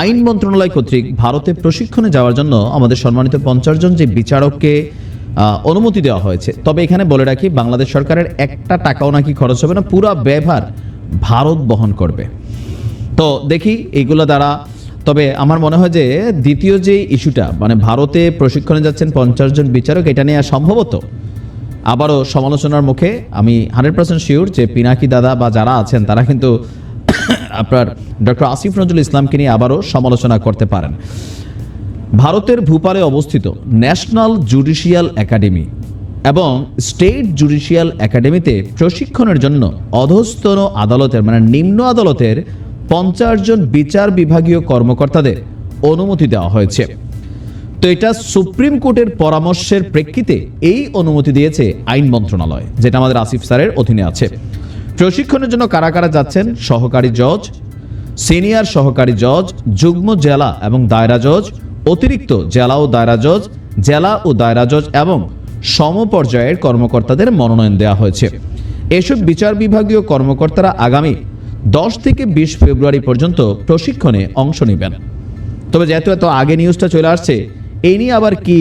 আইন মন্ত্রণালয় কর্তৃক ভারতে প্রশিক্ষণে যাওয়ার জন্য আমাদের সম্মানিত পঞ্চাশ জন যে বিচারককে অনুমতি দেওয়া হয়েছে। তবে এখানে বলে রাখি, বাংলাদেশ সরকারের একটা টাকাও নাকি খরচ হবে না, পুরো ব্যবহার ভারত বহন করবে। তো দেখি এইগুলো দ্বারা, তবে আমার মনে হয় যে দ্বিতীয় যে ইস্যুটা মানে ভারতে প্রশিক্ষণে যাচ্ছেন পঞ্চাশ জন বিচারক, এটা নিয়ে সম্ভবত আবারও সমালোচনার মুখে আমি হান্ড্রেড পার্সেন্ট শিওর যে পিনাকি দাদা বা যারা আছেন, তারা কিন্তু আপনার ডক্টর আসিফ নজরুল ইসলামকে নিয়ে আবারও সমালোচনা করতে পারেন। ভারতের ভূপালে অবস্থিত ন্যাশনাল জুডিশিয়াল একাডেমি এবং স্টেট জুডিশিয়াল একাডেমিতে প্রশিক্ষণের জন্য অধস্তন আদালতের মানে নিম্ন আদালতের পঞ্চাশ জন বিচার বিভাগীয় কর্মকর্তাদের অনুমতি দেওয়া হয়েছে। তো এটা সুপ্রিম কোর্টের পরামর্শের প্রেক্ষিতে এই অনুমতি দিয়েছে আইন মন্ত্রণালয়, যেটা আমাদের আসিফ স্যারের অধীনে আছে। প্রশিক্ষণের জন্য কারা কারা যাচ্ছেন? সহকারী জজ, সিনিয়র সহকারী জজ, যুগ্ম জেলা এবং দায়রা জজ, অতিরিক্ত জেলা ও দায়রা জজ, জেলা ও দায়রা জজ এবং সমপর্যায়ের কর্মকর্তাদের মনোনয়ন দেওয়া হয়েছে। এসব বিচার বিভাগীয় কর্মকর্তারা আগামী দশ থেকে বিশ ফেব্রুয়ারি পর্যন্ত প্রশিক্ষণে অংশ নেবেন। তবে যেহেতু এত আগে নিউজটা চলে আসছে এই নিয়ে আবার কি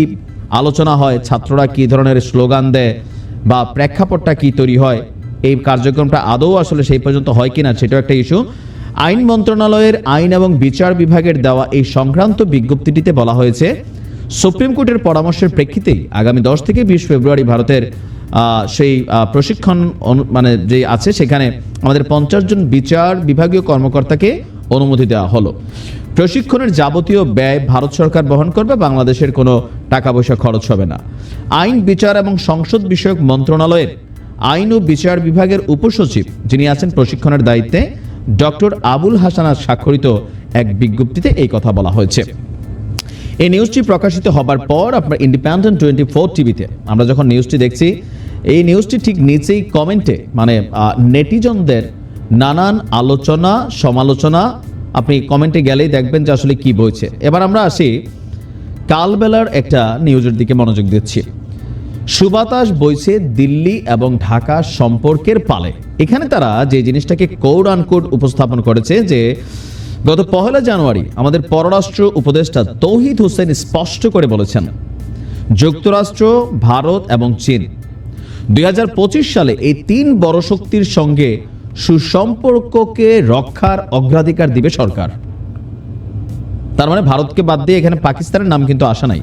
আলোচনা হয়? ছাত্ররা কি ধরনের স্লোগান দেয় বা প্রেক্ষাপটটা কি তৈরি হয়? এই কার্যক্রমটা আদৌ আসলে সেই পর্যন্ত হয় কিনা সেটাও একটা ইস্যু। আইন মন্ত্রণালয়ের আইন এবং বিচার বিভাগের দেওয়া এই সংক্রান্ত বিজ্ঞপ্তিটিতে বলা হয়েছে, সুপ্রিম কোর্টের পরামর্শের প্রেক্ষিতেই আগামী দশ থেকে বিশ ফেব্রুয়ারি ভারতের সেই প্রশিক্ষণ মানে যে আছে সেখানে আমাদের পঞ্চাশ জন বিচার বিভাগীয় কর্মকর্তাকে অনুমতি দেওয়া হলো। প্রশিক্ষণের যাবতীয় ব্যয় ভারত সরকার বহন করবে, বাংলাদেশের কোনো টাকা পয়সা খরচ হবে না। আইন, বিচার এবং সংসদ বিষয়ক মন্ত্রণালয়ের আইন ও বিচার বিভাগের উপসচিব, যিনি আছেন প্রশিক্ষণের দায়িত্বে, ডক্টর আবুল হাসানার স্বাক্ষরিত এক বিজ্ঞপ্তিতে এই কথা বলা হয়েছে। এই নিউজটি প্রকাশিত হবার পর আপনার ইন্ডিপেন্ডেন্ট টোয়েন্টি ফোর টিভিতে আমরা যখন নিউজটি দেখছি, এই নিউজটি ঠিক নিচেই কমেন্টে মানে নেটিজনদের নানান আলোচনা, সমালোচনা আপনি কমেন্টে গেলেই দেখবেন যে আসলে কি বইছে। এবার আমরা আসি কালবেলার একটা নিউজের দিকে মনোযোগ দিচ্ছি। সুবাতাস বইছে দিল্লি এবং ঢাকা সম্পর্কের পালে। এখানে তারা যে জিনিসটাকে কোড আনকোড উপস্থাপন করেছে যে, গত পহেলা জানুয়ারি আমাদের পররাষ্ট্র উপদেষ্টা তৌহিদ হোসেন স্পষ্ট করে বলেছেন, যুক্তরাষ্ট্র, ভারত এবং চীন দুই হাজার পঁচিশ সালে এই তিন বড় শক্তির সঙ্গে সুসম্পর্ককে রক্ষার অগ্রাধিকার দিবে সরকার। তার মানে ভারতকে বাদ দিয়ে এখানে পাকিস্তানের নাম কিন্তু আসা নাই।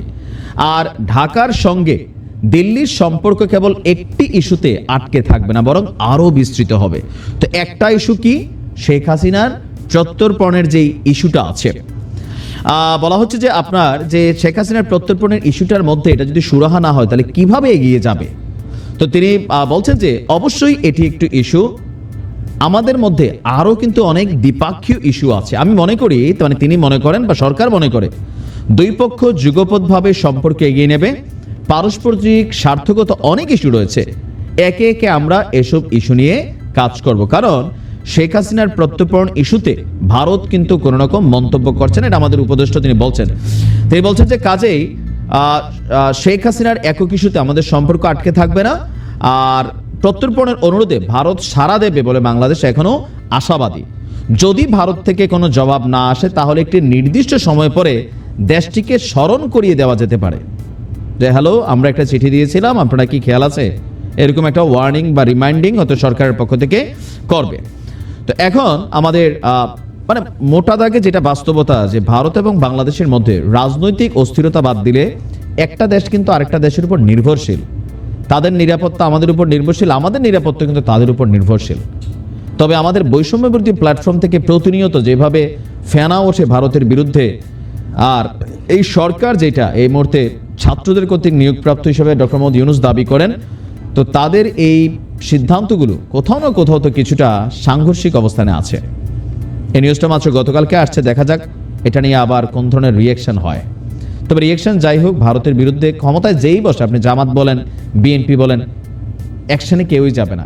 আর ঢাকার সঙ্গে দিল্লির সম্পর্ক কেবল একটি ইস্যুতে আটকে থাকবে না, বরং আরও বিস্তৃত হবে। তো একটা ইস্যু কি? শেখ হাসিনার প্রত্যর্পণের যেই ইস্যুটা আছে বলা হচ্ছে যে আপনার যে শেখ হাসিনার প্রত্যর্পণের ইস্যুটার মধ্যে এটা যদি সুরাহা না হয়, তাহলে কীভাবে এগিয়ে যাবে? তো তিনি বলছেন যে অবশ্যই এটি একটু ইস্যু। আমাদের মধ্যে আরও কিন্তু অনেক দ্বিপাক্ষীয় ইস্যু আছে। আমি মনে করি মানে তিনি মনে করেন বা সরকার মনে করে, দুই পক্ষ যুগপথভাবে সম্পর্কে এগিয়ে নেবে। পারস্পরিক স্বার্থগত অনেক ইস্যু রয়েছে। একে একে আমরা এসব ইস্যু নিয়ে কাজ করব। কারণ শেখ হাসিনার প্রত্যর্পণ ইস্যুতে ভারত কিন্তু কোনো রকম মন্তব্য করছেন এটা আমাদের উপদেষ্টা তিনি বলছেন। তিনি বলছেন যে কাজেই শেখ হাসিনার একক ইস্যুতে আমাদের সম্পর্ক আটকে থাকবে না। আর প্রত্যর্পণের অনুরোধে ভারত সাড়া দেবে বলে বাংলাদেশ এখনও আশাবাদী। যদি ভারত থেকে কোনো জবাব না আসে, তাহলে একটি নির্দিষ্ট সময় পরে দেশটিকে স্মরণ করিয়ে দেওয়া যেতে পারে। যে হ্যালো আমরা একটা চিঠি দিয়েছিলাম, আপনারা কি খেয়াল আছে? এরকম একটা ওয়ার্নিং বা রিমাইন্ডিং হয়তো সরকারের পক্ষ থেকে করবে। তো এখন আমাদের মানে মোটা দাগে যেটা বাস্তবতা যে, ভারত এবং বাংলাদেশের মধ্যে রাজনৈতিক অস্থিরতা বাদ দিলে একটা দেশ কিন্তু আরেকটা দেশের উপর নির্ভরশীল। তাদের নিরাপত্তা আমাদের উপর নির্ভরশীল, আমাদের নিরাপত্তা কিন্তু তাদের উপর নির্ভরশীল। তবে আমাদের বৈষম্য বিরোধী প্ল্যাটফর্ম থেকে প্রতিনিয়ত যেভাবে ফেনা ওঠে ভারতের বিরুদ্ধে, আর এই সরকার যেটা এই মুহূর্তে ছাত্রদের কর্তৃক নিয়োগপ্রাপ্ত হিসেবে ডক্টর মোহাম্মদ ইউনুস দাবি করেন, তো তাদের এই সিদ্ধান্তগুলো কোথাও না কোথাও তো কিছুটা সাংঘর্ষিক অবস্থানে আছে। এই নিউজটা মাত্র গতকালকে আসছে, দেখা যাক এটা নিয়ে আবার কোন ধরনের রিয়েকশন হয়। তবে রিয়েকশন যাই হোক, ভারতের বিরুদ্ধে ক্ষমতায় যেই বসে, আপনি জামাত বলেন, বিএনপি বলেন অ্যাকশনে কেউই যাবে না।